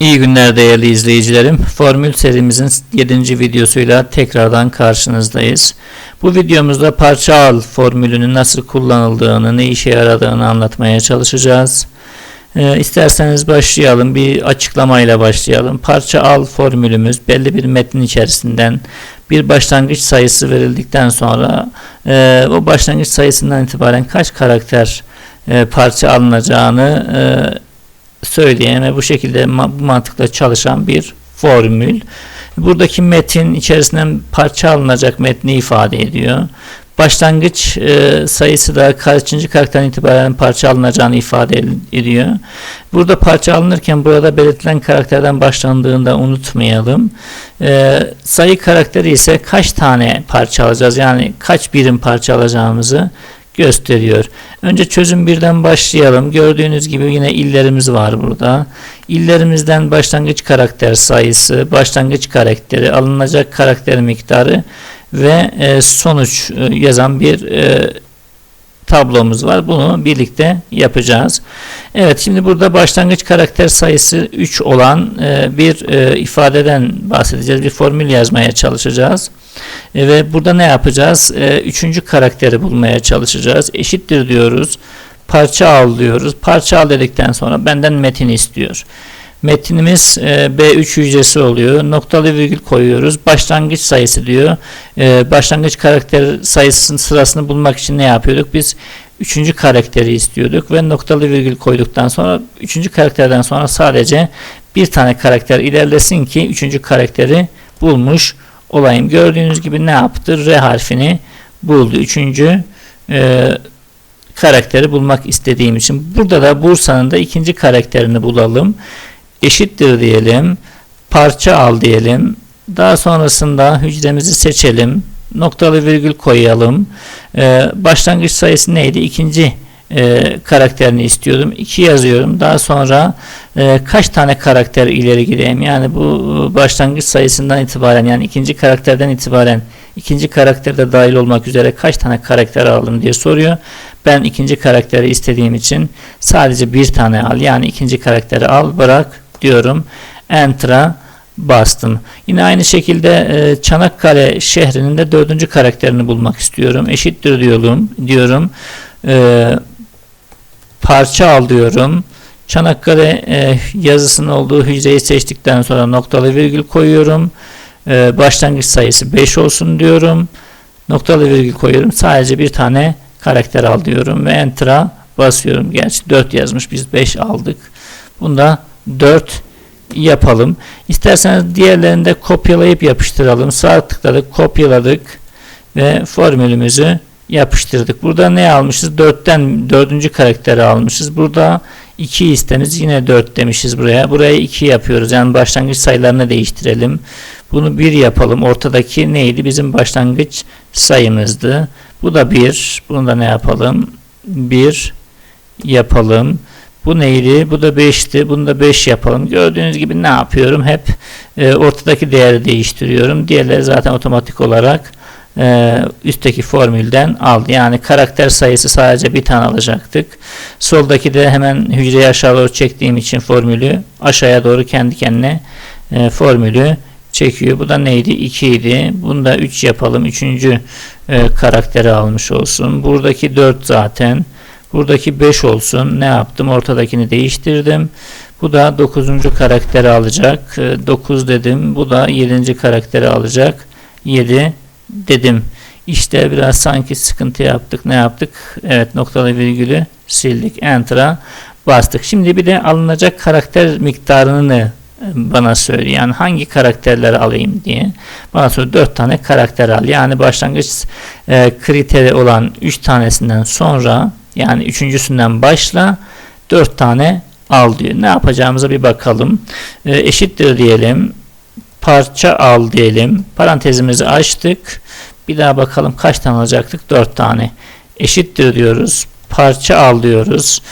İyi günler değerli izleyicilerim. Formül serimizin 7. videosuyla tekrardan karşınızdayız. Bu videomuzda parça al formülünün nasıl kullanıldığını, ne işe yaradığını anlatmaya çalışacağız. Ee, isterseniz başlayalım. Bir açıklamayla başlayalım. Parça al formülümüz belli bir metnin içerisinden bir başlangıç sayısı verildikten sonra e, başlangıç sayısından itibaren kaç karakter e, parça alınacağını e, söyleyen ve bu şekilde bu mantıkla çalışan bir formül. Buradaki metin içerisinden parça alınacak metni ifade ediyor. Başlangıç e, sayısı da kaçıncı karakterden itibaren parça alınacağını ifade ediyor. Burada parça alınırken burada belirtilen karakterden başlandığında unutmayalım. E, sayı karakteri ise kaç tane parça alacağız yani kaç birim parça alacağımızı gösteriyor. Önce çözüm birden başlayalım. Gördüğünüz gibi yine illerimiz var burada. İllerimizden başlangıç karakter sayısı, başlangıç karakteri, alınacak karakter miktarı ve e, sonuç e, yazan bir e, tablomuz var. Bunu birlikte yapacağız. Evet şimdi burada başlangıç karakter sayısı 3 olan bir ifadeden bahsedeceğiz. Bir formül yazmaya çalışacağız. E, ve burada ne yapacağız? E, üçüncü karakteri bulmaya çalışacağız. Eşittir diyoruz. Parça al diyoruz. Parça al dedikten sonra benden metin istiyor. Metinimiz e, B3 hücresi oluyor. Noktalı virgül koyuyoruz. Başlangıç sayısı diyor. E, başlangıç karakter sayısının sırasını bulmak için ne yapıyorduk? Biz üçüncü karakteri istiyorduk ve noktalı virgül koyduktan sonra üçüncü karakterden sonra sadece bir tane karakter ilerlesin ki üçüncü karakteri bulmuş olayım. Gördüğünüz gibi ne yaptı? R harfini buldu. Üçüncü e, karakteri bulmak istediğim için. Burada da Bursa'nın da ikinci karakterini bulalım. Eşittir diyelim. Parça al diyelim. Daha sonrasında hücremizi seçelim. Noktalı virgül koyalım. Ee, başlangıç sayısı neydi? İkinci e, karakterini istiyordum. 2 yazıyorum. Daha sonra e, kaç tane karakter ileri gideyim? Yani bu başlangıç sayısından itibaren yani ikinci karakterden itibaren ikinci karakterde dahil olmak üzere kaç tane karakter aldım diye soruyor. Ben ikinci karakteri istediğim için sadece bir tane al. Yani ikinci karakteri al bırak diyorum. Enter'a bastım. Yine aynı şekilde e, Çanakkale şehrinin de dördüncü karakterini bulmak istiyorum. Eşittir diyorum. diyorum. E, parça al diyorum. Çanakkale e, yazısının olduğu hücreyi seçtikten sonra noktalı virgül koyuyorum. E, başlangıç sayısı 5 olsun diyorum. Noktalı virgül koyuyorum. Sadece bir tane karakter al diyorum ve enter'a basıyorum. Gerçi 4 yazmış biz 5 aldık. Bunda 4 yapalım. İsterseniz diğerlerini de kopyalayıp yapıştıralım. Sağ tıkladık, kopyaladık ve formülümüzü yapıştırdık. Burada ne almışız? 4'ten 4. karakteri almışız. Burada 2 istemiş. Yine 4 demişiz buraya. Buraya 2 yapıyoruz. Yani başlangıç sayılarını değiştirelim. Bunu 1 yapalım. Ortadaki neydi? Bizim başlangıç sayımızdı. Bu da 1. Bunu da ne yapalım? 1 yapalım. Bu neydi? Bu da 5'ti. Bunu da 5 yapalım. Gördüğünüz gibi ne yapıyorum? Hep e, ortadaki değeri değiştiriyorum. Diğerleri zaten otomatik olarak e, üstteki formülden aldı. Yani karakter sayısı sadece bir tane alacaktık. Soldaki de hemen hücreyi aşağı doğru çektiğim için formülü aşağıya doğru kendi kendine e, formülü çekiyor. Bu da neydi? 2 idi. Bunu da 3 yapalım. Üçüncü e, karakteri almış olsun. Buradaki 4 zaten. Buradaki 5 olsun. Ne yaptım? Ortadakini değiştirdim. Bu da 9. karakteri alacak. 9 e, dedim. Bu da 7. karakteri alacak. 7 dedim. İşte biraz sanki sıkıntı yaptık. Ne yaptık? Evet noktalı virgülü sildik. Enter'a bastık. Şimdi bir de alınacak karakter miktarını bana söyle. Yani hangi karakterleri alayım diye. Bana söyle 4 tane karakter al. Yani başlangıç e, kriteri olan 3 tanesinden sonra yani üçüncüsünden başla 4 tane al diyor. Ne yapacağımıza bir bakalım. E, eşittir diyelim. Parça al diyelim. Parantezimizi açtık. Bir daha bakalım kaç tane alacaktık? 4 tane. Eşittir diyoruz. Parça al diyoruz.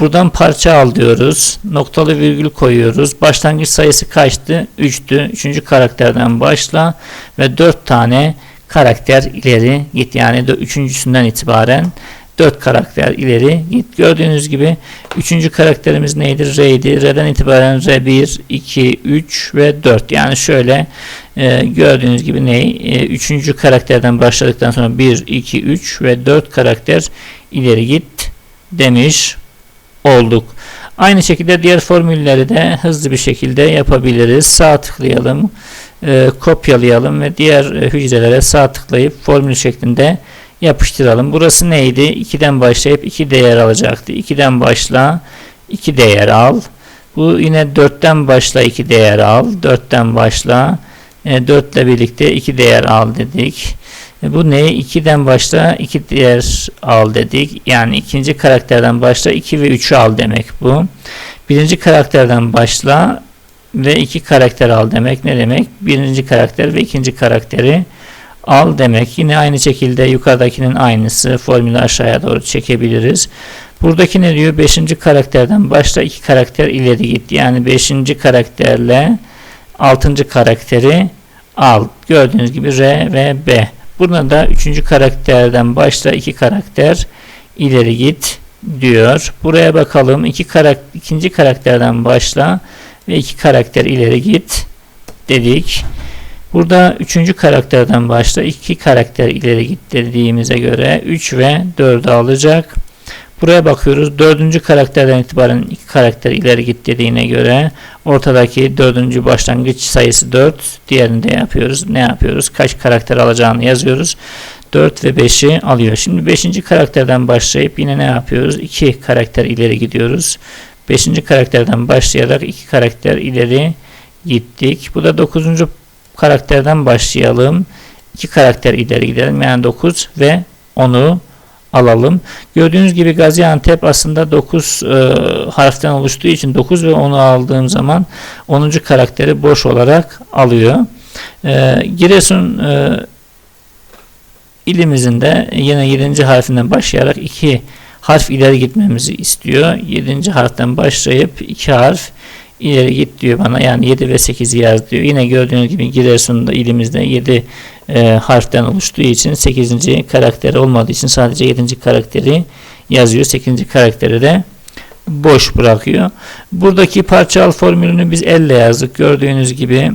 Buradan parça al diyoruz. Noktalı virgül koyuyoruz. Başlangıç sayısı kaçtı? 3'tü. Üçüncü karakterden başla ve 4 tane karakter ileri git. Yani de üçüncüsünden itibaren 4 karakter ileri git. Gördüğünüz gibi 3. karakterimiz neydi? R'ydi. R'den itibaren R1, 2, 3 ve 4. Yani şöyle e, gördüğünüz gibi ne? E, 3. karakterden başladıktan sonra 1, 2, 3 ve 4 karakter ileri git demiş olduk. Aynı şekilde diğer formülleri de hızlı bir şekilde yapabiliriz. Sağ tıklayalım, e, kopyalayalım ve diğer e, hücrelere sağ tıklayıp formül şeklinde yapıştıralım. Burası neydi? 2'den başlayıp 2 değer alacaktı. 2'den başla 2 değer al. Bu yine 4'ten başla 2 değer al. 4'ten başla e, 4 ile birlikte 2 değer al dedik. E, bu ne? 2'den başla 2 değer al dedik. Yani ikinci karakterden başla 2 ve 3'ü al demek bu. Birinci karakterden başla ve 2 karakter al demek. Ne demek? Birinci karakter ve ikinci karakteri al demek. Yine aynı şekilde yukarıdakinin aynısı. Formülü aşağıya doğru çekebiliriz. Buradaki ne diyor? 5. karakterden başla 2 karakter ileri git. Yani 5. karakterle 6. karakteri al. Gördüğünüz gibi R ve B. Burada da 3. karakterden başla 2 karakter ileri git diyor. Buraya bakalım. 2 karakter, ikinci karakterden başla ve 2 karakter ileri git dedik. Burada üçüncü karakterden başla iki karakter ileri git dediğimize göre 3 ve 4'ü alacak. Buraya bakıyoruz. Dördüncü karakterden itibaren iki karakter ileri git dediğine göre ortadaki dördüncü başlangıç sayısı 4. Diğerini de yapıyoruz. Ne yapıyoruz? Kaç karakter alacağını yazıyoruz. 4 ve 5'i alıyor. Şimdi 5. karakterden başlayıp yine ne yapıyoruz? 2 karakter ileri gidiyoruz. 5. karakterden başlayarak 2 karakter ileri gittik. Bu da 9 karakterden başlayalım. İki karakter ileri gidelim. Yani 9 ve 10'u alalım. Gördüğünüz gibi Gaziantep aslında 9 e, harften oluştuğu için 9 ve 10'u aldığım zaman 10. karakteri boş olarak alıyor. E, Giresun e, ilimizin de yine 7. harfinden başlayarak 2 harf ileri gitmemizi istiyor. 7. harften başlayıp 2 harf ileri git diyor bana. Yani 7 ve 8'i yaz diyor. Yine gördüğünüz gibi Giresun'da ilimizde 7 e, harften oluştuğu için 8. karakteri olmadığı için sadece 7. karakteri yazıyor. 8. karakteri de boş bırakıyor. Buradaki parça al formülünü biz elle yazdık. Gördüğünüz gibi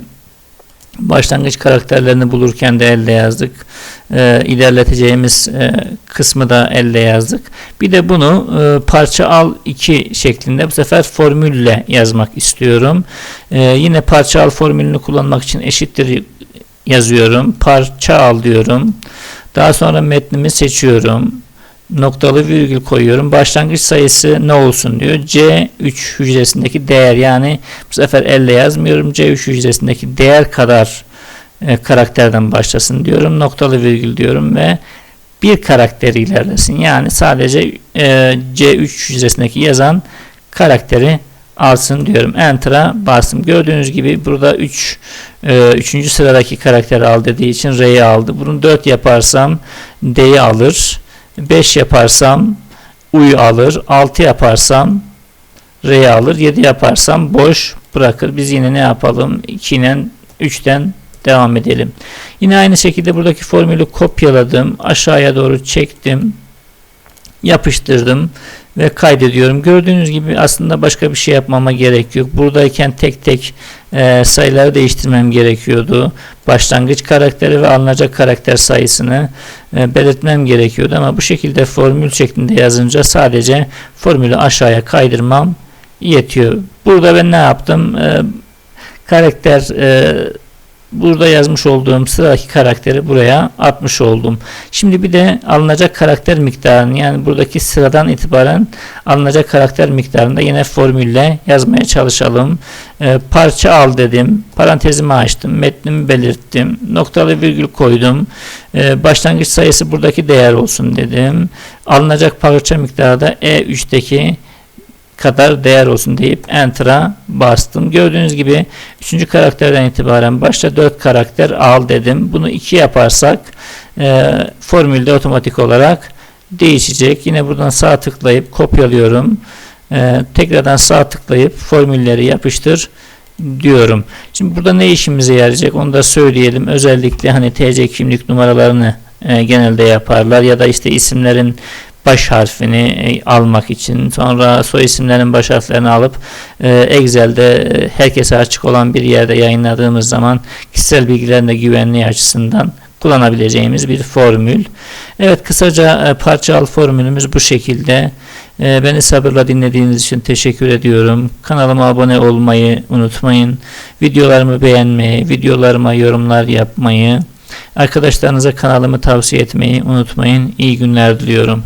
başlangıç karakterlerini bulurken de elde yazdık. E, ilerleteceğimiz e, kısmı da elde yazdık. Bir de bunu e, parça al 2 şeklinde bu sefer formülle yazmak istiyorum. E, yine parça al formülünü kullanmak için eşittir yazıyorum. Parça al diyorum. Daha sonra metnimi seçiyorum noktalı virgül koyuyorum. Başlangıç sayısı ne olsun diyor. C3 hücresindeki değer yani bu sefer elle yazmıyorum. C3 hücresindeki değer kadar e, karakterden başlasın diyorum. Noktalı virgül diyorum ve bir karakter ilerlesin. Yani sadece e, C3 hücresindeki yazan karakteri alsın diyorum. Enter'a bastım. Gördüğünüz gibi burada 3 e, 3. sıradaki karakteri al dediği için R'yi aldı. Bunu 4 yaparsam D'yi alır. 5 yaparsam U'yu alır. 6 yaparsam R'yi alır. 7 yaparsam boş bırakır. Biz yine ne yapalım? 2 ile 3'ten devam edelim. Yine aynı şekilde buradaki formülü kopyaladım. Aşağıya doğru çektim. Yapıştırdım ve kaydediyorum. Gördüğünüz gibi aslında başka bir şey yapmama gerek yok. Buradayken tek tek e, sayıları değiştirmem gerekiyordu. Başlangıç karakteri ve alınacak karakter sayısını e, belirtmem gerekiyordu ama bu şekilde formül şeklinde yazınca sadece formülü aşağıya kaydırmam yetiyor. Burada ben ne yaptım? E, karakter e, burada yazmış olduğum sıradaki karakteri buraya atmış oldum. Şimdi bir de alınacak karakter miktarını yani buradaki sıradan itibaren alınacak karakter miktarını da yine formülle yazmaya çalışalım. E, parça al dedim. Parantezimi açtım. Metnimi belirttim. Noktalı virgül koydum. E, başlangıç sayısı buradaki değer olsun dedim. Alınacak parça miktarı da E3'teki kadar değer olsun deyip Enter'a bastım. Gördüğünüz gibi 3. karakterden itibaren başta 4 karakter al dedim. Bunu 2 yaparsak e, formülde otomatik olarak değişecek. Yine buradan sağ tıklayıp kopyalıyorum. E, tekrardan sağ tıklayıp formülleri yapıştır diyorum. Şimdi burada ne işimize yarayacak onu da söyleyelim. Özellikle hani TC kimlik numaralarını e, genelde yaparlar ya da işte isimlerin baş harfini e, almak için sonra soy isimlerin baş harflerini alıp e, Excel'de e, herkese açık olan bir yerde yayınladığımız zaman kişisel bilgilerin de güvenliği açısından kullanabileceğimiz bir formül. Evet kısaca e, parça al formülümüz bu şekilde. Beni sabırla dinlediğiniz için teşekkür ediyorum. Kanalıma abone olmayı unutmayın. Videolarımı beğenmeyi, videolarıma yorumlar yapmayı, arkadaşlarınıza kanalımı tavsiye etmeyi unutmayın. İyi günler diliyorum.